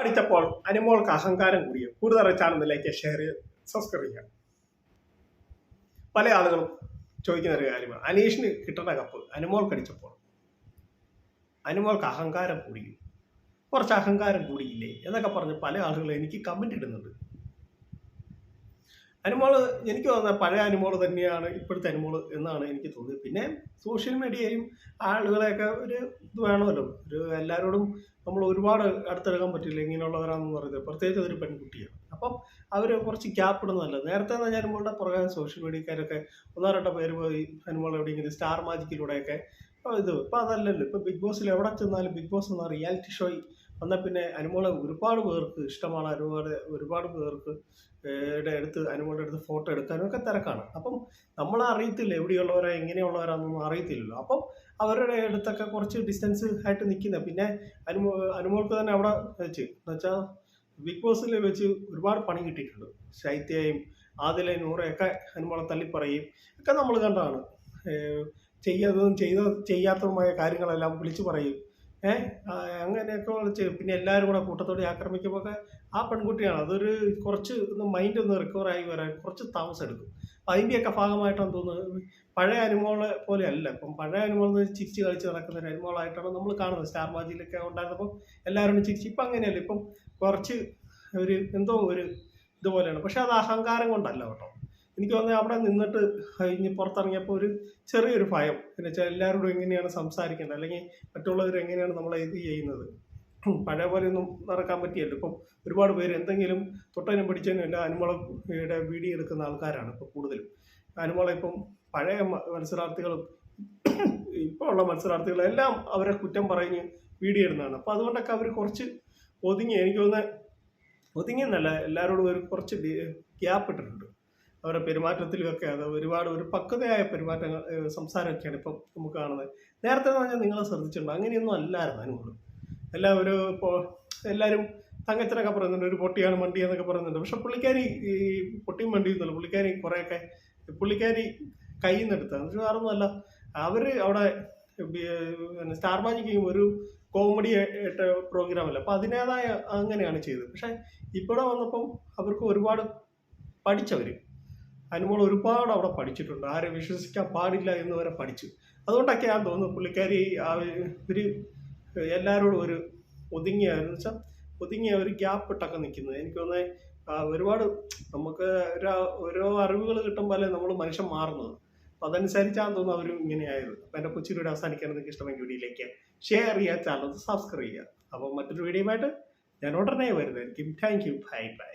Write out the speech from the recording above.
പഠിച്ചപ്പോൾ അനുമോൾക്ക് അഹങ്കാരം കൂടിയ. കൂടുതൽ ചാനലിലേക്ക് ഷെയർ സബ്സ്ക്രൈബ് ചെയ്യാം പല ആളുകളും ചോദിക്കുന്ന ഒരു കാര്യമാണ്. അനീഷിന് കിട്ടുന്ന കപ്പ് അനുമോൾ കടിച്ചപ്പോൾ അനുമോൾക്ക് അഹങ്കാരം കൂടിയും കുറച്ച് അഹങ്കാരം കൂടിയില്ലേ എന്നൊക്കെ പറഞ്ഞ് പല ആളുകളും എനിക്ക് കമന്റ് ഇടുന്നുണ്ട്. അനുമോൾ എനിക്ക് തോന്നുന്ന പഴയ അനുമോൾ തന്നെയാണ് ഇപ്പോഴത്തെ അനുമോൾ എന്നാണ് എനിക്ക് തോന്നിയത്. പിന്നെ സോഷ്യൽ മീഡിയയും ആളുകളെയൊക്കെ ഒരു ഇത് വേണമല്ലോ. ഒരു എല്ലാവരോടും നമ്മൾ ഒരുപാട് അടുത്തെടുക്കാൻ പറ്റില്ല ഇങ്ങനെയുള്ളവരാണെന്ന് പറയുന്നത്. പ്രത്യേകിച്ച് ഒരു പെൺകുട്ടിയാണ്. അപ്പം അവർ കുറച്ച് ഗ്യാപ്പ് ഇടുന്നതല്ല. നേരത്തെ എന്ന് പറഞ്ഞാൽ അനുമോളുടെ പുറകെ സോഷ്യൽ മീഡിയക്കാരൊക്കെ ഒന്നോ രണ്ടോ പേര് പോയി അനുമോൾ എവിടെയെങ്കിലും സ്റ്റാർ മാജിക്കിലൂടെയൊക്കെ ഇത് ഇപ്പം അതല്ലല്ലോ. ഇപ്പം ബിഗ് ബോസിൽ എവിടെ ചെന്നാലും ബിഗ് ബോസ് എന്ന റിയാലിറ്റി ഷോയിൽ വന്നാൽ പിന്നെ അനുമോളെ ഒരുപാട് പേർക്ക് ഇഷ്ടമാണ് അനുമോളെ ഒരുപാട് പേർക്ക് അടുത്ത് അനുമോളുടെ അടുത്ത് ഫോട്ടോ എടുക്കാനും ഒക്കെ തിരക്കാണ്. അപ്പം നമ്മളെ അറിയത്തില്ല എവിടെയുള്ളവരാ എങ്ങനെയുള്ളവരാണെന്നൊന്നും അറിയത്തില്ലല്ലോ. അപ്പം അവരുടെ അടുത്തൊക്കെ കുറച്ച് ഡിസ്റ്റൻസ് ആയിട്ട് നിൽക്കുന്ന പിന്നെ അനുമോ അനുമോൾക്ക് തന്നെ അവിടെ വെച്ച് എന്നുവെച്ചാൽ ബിഗ് ബോസിൽ വെച്ച് ഒരുപാട് പണി കിട്ടിയിട്ടുണ്ട്. ശൈത്യയും ആദിലെ നൂറയൊക്കെ അനുമോളെ തള്ളിപ്പറയും ഒക്കെ നമ്മൾ കണ്ടതാണ് ഏഹ് ചെയ്യാത്തതും ചെയ്ത ചെയ്യാത്തതുമായ കാര്യങ്ങളെല്ലാം വിളിച്ചു പറയും ഏഹ് അങ്ങനെയൊക്കെ വിളിച്ച് പിന്നെ എല്ലാവരും കൂടെ കൂട്ടത്തോടെ ആക്രമിക്കുമ്പോൾ ആ പെൺകുട്ടിയാണ്. അതൊരു കുറച്ച് ഒന്ന് മൈൻഡ് ഒന്ന് റിക്കവറായി വരാൻ കുറച്ച് താമസം എടുക്കും. അതിന്റെയൊക്കെ ഭാഗമായിട്ടാണ് തോന്നുന്നത്. പഴയ അനുമോളെ പോലെ അല്ല. ഇപ്പം പഴയ അനുമോൾ ചിരിച്ച് കളിച്ച് നടക്കുന്ന ഒരു അനുമോളായിട്ടാണ് നമ്മൾ കാണുന്നത്. സ്റ്റാർ മാജിയിലൊക്കെ ഉണ്ടായിരുന്നപ്പോൾ എല്ലാവരും ചിരിച്ച്. ഇപ്പം അങ്ങനെയല്ല. ഇപ്പം കുറച്ച് ഒരു എന്തോ ഒരു ഇതുപോലെയാണ്. പക്ഷെ അത് അഹങ്കാരം കൊണ്ടല്ല കേട്ടോ. എനിക്ക് തോന്നുന്നത് അവിടെ നിന്നിട്ട് കഴിഞ്ഞ് പുറത്തിറങ്ങിയപ്പോൾ ഒരു ചെറിയൊരു ഭയം. പിന്നെ വെച്ചാൽ എല്ലാവരോടും എങ്ങനെയാണ് സംസാരിക്കേണ്ടത്. അല്ലെങ്കിൽ മറ്റുള്ളവർ എങ്ങനെയാണ് നമ്മളെ ഇത് ചെയ്യുന്നത്? പഴയ പോലെയൊന്നും നടക്കാൻ പറ്റിയല്ലോ. ഇപ്പം ഒരുപാട് പേര് എന്തെങ്കിലും തൊട്ടനും പിടിച്ചതിനും എല്ലാം അനുമളയുടെ വീഡിയോ എടുക്കുന്ന ആൾക്കാരാണ് ഇപ്പോൾ കൂടുതലും. അനുമള ഇപ്പം പഴയ മത്സരാർത്ഥികളും ഇപ്പോൾ ഉള്ള മത്സരാർത്ഥികളും എല്ലാം അവരെ കുറ്റം പറഞ്ഞ് വീഡിയോ ഇടുന്നതാണ്. അപ്പോൾ അതുകൊണ്ടൊക്കെ അവർ കുറച്ച് ഒതുങ്ങി. എനിക്ക് തോന്നുന്നത് ഒതുങ്ങിയെന്നല്ല എല്ലാവരോടും ഒരു കുറച്ച് ഗ്യാപ്പ് ഇട്ടിട്ടുണ്ട്. അവരുടെ പെരുമാറ്റത്തിലൊക്കെ അത് ഒരുപാട് ഒരു പക്വതയായ പെരുമാറ്റങ്ങൾ സംസാരമൊക്കെയാണ് ഇപ്പം നമുക്ക് കാണുന്നത്. നേരത്തെ പറഞ്ഞാൽ നിങ്ങൾ ശ്രദ്ധിച്ചിട്ടുണ്ടോ. അങ്ങനെയൊന്നും അല്ലായിരുന്നു അനുകൂലം എല്ലാവരും ഇപ്പോൾ എല്ലാവരും തങ്കച്ചനൊക്കെ പറയുന്നുണ്ട് ഒരു പൊട്ടിയാണ് മണ്ടി എന്നൊക്കെ പറയുന്നുണ്ട്. പക്ഷെ പുള്ളിക്കാരി ഈ പൊട്ടിയും മണ്ടിയും എന്നല്ല പുള്ളിക്കാരി കുറേയൊക്കെ പുള്ളിക്കാരി കയ്യിൽ നിന്ന് എന്നിട്ട് അല്ല. ഒന്നുമല്ല അവർ അവിടെ സ്റ്റാർ മാജിക് ഒരു കോമഡി ആയിട്ട് പ്രോഗ്രാം അല്ല. അപ്പോൾ അതിന്റേതായ അങ്ങനെയാണ് ചെയ്തത്. പക്ഷേ ഇവിടെ വന്നപ്പം അവർക്ക് ഒരുപാട് പഠിച്ചവർ അനുമോൾ ഒരുപാട് അവിടെ പഠിച്ചിട്ടുണ്ട്. ആരെ വിശ്വസിക്കാൻ പാടില്ല എന്ന് വരെ പഠിച്ചു. അതുകൊണ്ടൊക്കെയാണ് തോന്നുന്നു പുള്ളിക്കാരി ആ ഒരു എല്ലാവരോടും ഒരു ഒതുങ്ങിയ എന്ന് വെച്ചാൽ ഒതുങ്ങിയ ഒരു ഗ്യാപ്പ് ഇട്ടൊക്കെ നിൽക്കുന്നത്. എനിക്ക് തോന്നുന്നത് ഒരുപാട് നമുക്ക് ഓരോ അറിവുകൾ കിട്ടുമ്പോൾ നമ്മൾ മനുഷ്യൻ മാറുന്നത്. അപ്പം അതനുസരിച്ചാണ് തോന്നുന്നു അവരും ഇങ്ങനെയായത് അപ്പം എന്റെ കൊച്ചിലൂടെ അവസാനിക്കാൻ നിങ്ങൾക്ക് ഇഷ്ടമെങ്കിൽ വീഡിയോയിലേക്ക് ഷെയർ ചെയ്യുക ചാനൽ സബ്സ്ക്രൈബ് ചെയ്യുക. അപ്പോൾ മറ്റൊരു വീഡിയോയുമായിട്ട് ഞാൻ ഉടനെ വരുന്നതായിരിക്കും. Thank you bye bye